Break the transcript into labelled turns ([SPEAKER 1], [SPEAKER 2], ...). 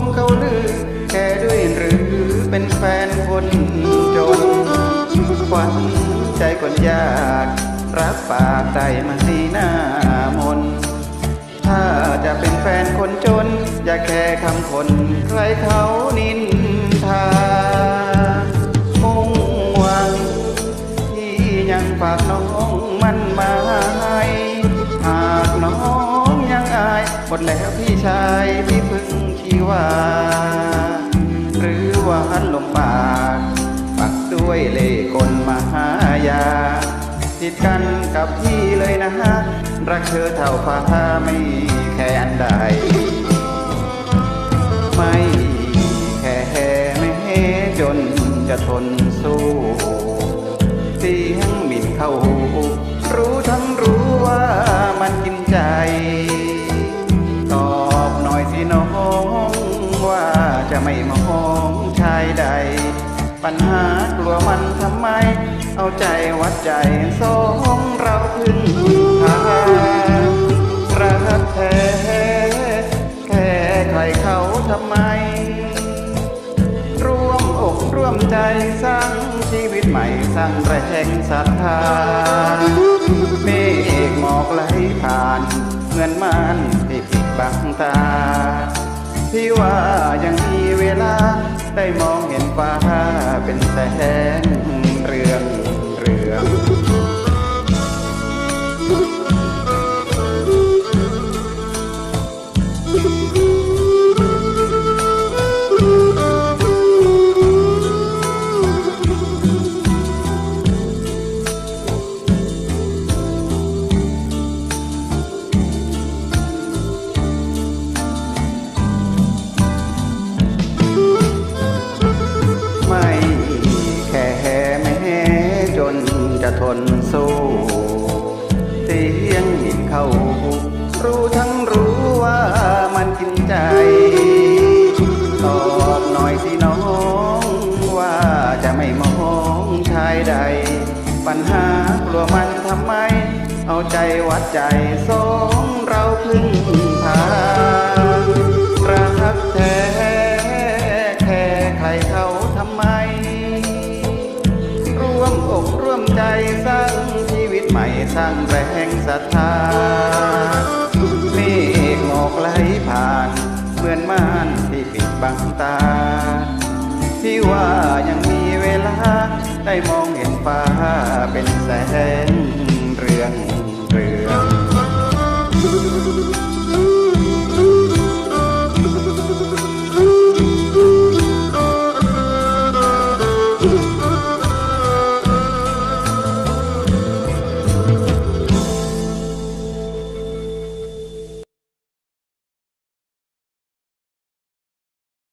[SPEAKER 1] มเขาลือแกด้วยหรือเป็นแฟนคนจนควันใจคนยาก รับปากใจมานสีหน้ามน ถ้าจะเป็นแฟนคนจน อย่าแค่คำคนใครเขานินทามุ่งหวัง ที่ยังฝากน้องมันมาให้หากน้องยังอายหมดแล้วพี่ชาย วาหรือว่าหันลมปากปักด้วยเล่ห์กลมหายาติดกันกับพี่เลยนะฮะ รักเธอเท่าฟ้าไม่แค่อันใด ไม่แค่ไม่จนจะทนสู้เสียงหมิ่นเข้า ไม่มองชายใด ปัญหากลัวมันทำไม เอาใจวัดใจสองเราพึ่งพารักแท้แค่ใครเขาทำไม ร่วมอกร่วมใจสร้างชีวิตใหม่สร้างแรงศรัทธาเมฆหมอกไหลผ่านเหมือนม่านที่ปิดบังตา พี่ว่ายังมีเวลาได้มองเห็นฟ้าเป็นแสง ปัญหากลัวมันทำไม เอาใจวัดใจสองเราพึ่งพารักแท้แค่ใครเขาทำไม ร่วมอกร่วมใจสร้างชีวิตใหม่สร้างแรงศรัทธาเมฆหมอกไหลผ่านเหมือนม่านที่ปิดบังตาที่ว่ายังมีเวลาได้มอง